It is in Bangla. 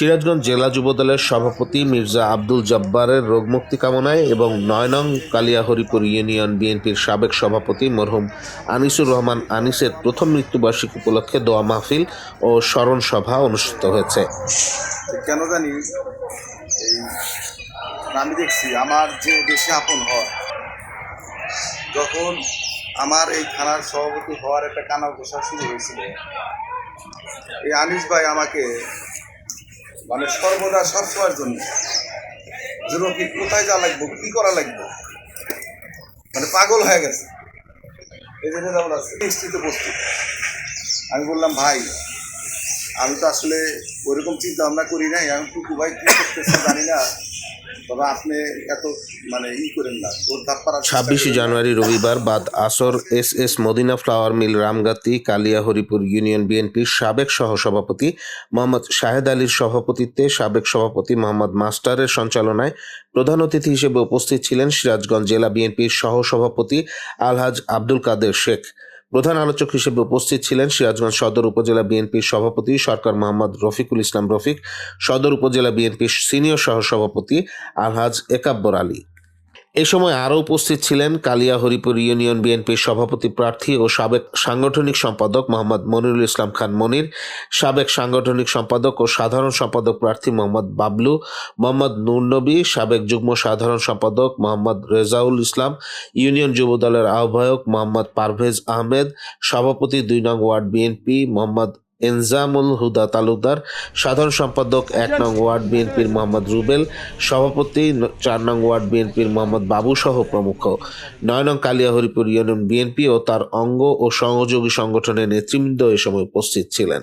সিরাজগঞ্জ জেলা যুবদলের সভাপতি মির্জা আব্দুল জব্বারের রোগমুক্তি কামনায় এবং নয় নং কালিয়াহরিপুর ইউনিয়ন বিএনপির সাবেক সভাপতি মরহুম আনিসুর রহমান আনিসের প্রথম মৃত্যুবার্ষিকী উপলক্ষে দোয়া মাহফিল ও স্মরণ সভা অনুষ্ঠিত হয়েছে। কেন জানি আমি দেখছি আমার যে দেশে আপন হয়, যখন আমার এই থানার সভাপতি হওয়ার একটা কানা ঘোষা শুরু হয়েছিল। এই আনিস ভাই আমাকে মানে সর্বদা সবসময়ের জন্য। কি কোথায় যা লাগবো, কি করা লাগবে। মানে পাগল হয়ে গেছে। এই জন্য আমরা নিশ্চিত প্রস্তুত আমি বললাম, ভাই, আমি তো আসলে ওইরকম চিন্তা ভাবনা করি নাই। আমি টুকু ভাই কি করতেছে জানি না। তবে আপনি এত মানে ই করেন না। ছাব্বিশে জানুয়ারি রবিবার বাদ আসর S S Medina flower mill Ramgati Kalia Haripur union বিএনপির সাবেক সহসভাপতি মোহাম্মদ শাহেদ আলীর সভাপতিত্বে সাবেক সভাপতি মোহাম্মদ মাস্টারের সঞ্চালনায় প্রধান অতিথি হিসেবে উপস্থিত ছিলেন সিরাজগঞ্জ জেলা বিএনপির সহসভাপতি আলহাজ আব্দুল কাদের শেখ। প্রধান আলোচক হিসেবে উপস্থিত ছিলেন সিরাজগঞ্জ সদর উপজেলা বিএনপির সভাপতি সরকার মোহাম্মদ রফিকুল ইসলাম রফিক, সদর উপজেলা বিএনপির সিনিয়র সহ সভাপতি আলহাজ একাব্বর আলী। এ সময় আরও উপস্থিত ছিলেন কালিয়া হরিপুর ইউনিয়ন বিএনপির সভাপতি প্রার্থী ও সাবেক সাংগঠনিক সম্পাদক মোহাম্মদ মনিরুল ইসলাম খান মনির, সাবেক সাংগঠনিক সম্পাদক ও সাধারণ সম্পাদক প্রার্থী মোহাম্মদ বাবলু, মোহাম্মদ নূরনবী সাবেক যুগ্ম সাধারণ সম্পাদক মোহাম্মদ রেজাউল ইসলাম, ইউনিয়ন যুবদলের আহ্বায়ক মোহাম্মদ পারভেজ আহমেদ, সভাপতি দুই নং ওয়ার্ড বিএনপি মোহাম্মদ এনজামুল হুদা তালুকদার, সাধারণ সম্পাদক এক নং ওয়ার্ড বিএনপির মোহাম্মদ রুবেল, সভাপতি চার নং ওয়ার্ড বিএনপির মোহাম্মদ বাবু সহ প্রমুখ। নয় নং কালিয়া হরিপুর ইউনিয়ন বিএনপি ও তার অঙ্গ ও সহযোগী সংগঠনের নেতৃবৃন্দ এ সময় উপস্থিত ছিলেন।